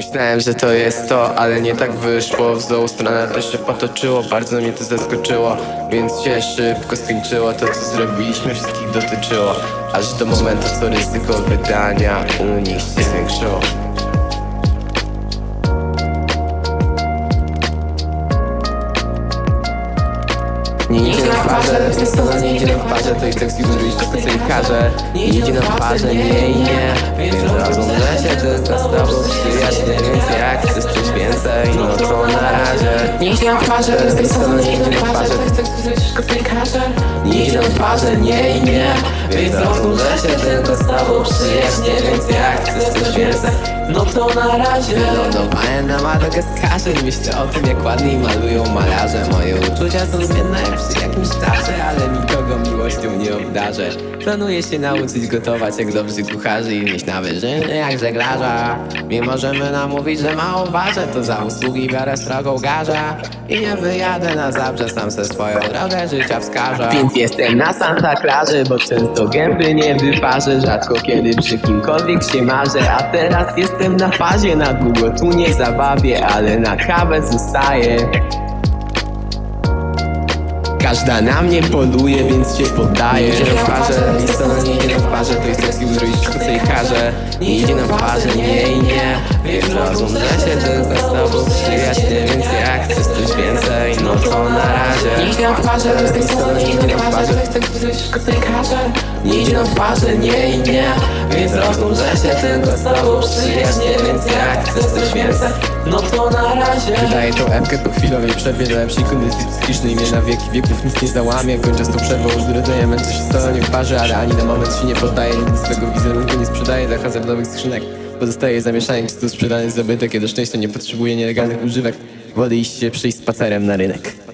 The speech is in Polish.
Myślałem, że to jest to, ale nie tak wyszło. W złą stronę to się potoczyło, bardzo mnie to zaskoczyło. Więc się szybko skończyło, to co zrobiliśmy wszystkich dotyczyło. Aż do momentu, co ryzyko wydania u nich się zwiększyło. Nie idzie na parze, więc to nie idzie na parze To i tak zrobić to co im każe Nie idzie na parze, nie nie. Więc rozumiem, że się tylko z Więc jak chcesz coś więcej, no to na razie. Nie idzie na parze, z tej strony nie idzie na parze. chcesz słyszeć wszystko w parze, nie i nie. Więc rozumiem, że się tylko z tobą przyjaźnię Więc jak chcesz coś więcej, no to na razie. Wylądowałem na Madagaskarze myślę o tym jak ładniej malują malarze. Moje uczucia są zmienne jak przy jakimś starze Ale nikogo miłością nie obdarzę. Planuję się nauczyć gotować jak dobrzy kucharze I mieć na wyżyny jak żeglarza. Nie możemy namówić, że mało ważę To za usługi biorę srogą garza. I nie wyjadę na zabrze, sam se swoją drogę życia wskażę. Więc jestem na Santa Clarzy, bo często gęby nie wyparzę. Rzadko kiedy przy kimkolwiek się marzę. A teraz jestem na fazie, na długo tu nie zabawię Ale na kawę zostaję Każda na mnie poluje, więc się poddaje Nie idzie na parze, nic to nie idzie na parze To jest taki wszystko co jej każe. Nie idzie na parze, nie i nie Więc rozum, się tylko z tobą przyjaźnię Więc jak chcesz coś więcej, no to na razie. Nie idzie na parze, z tej strony nie idzie na parze Ty chcesz słyszeć wszystko w tej karze Nie idzie na parze, nie i nie. Więc rozum, się tylko z tobą przyjaźnię Więc jak coś więcej, no to na razie. Wydaję tą epkę po chwilowej przerwie lepszej kondycji psychicznej mnie na wieki wieków nic nie załamie. Kończę z tą przerwą zdrodzeniem Męczę się stole nie w parze, ale ani na moment się nie poddaję. Nic swego wizerunku nie sprzedaję. Dla hazardowych skrzynek. Pozostaje zamieszanie, czy to sprzedany zabytek Kiedy szczęścia nie potrzebuje nielegalnych używek Wody iść się przyjść spacerem na rynek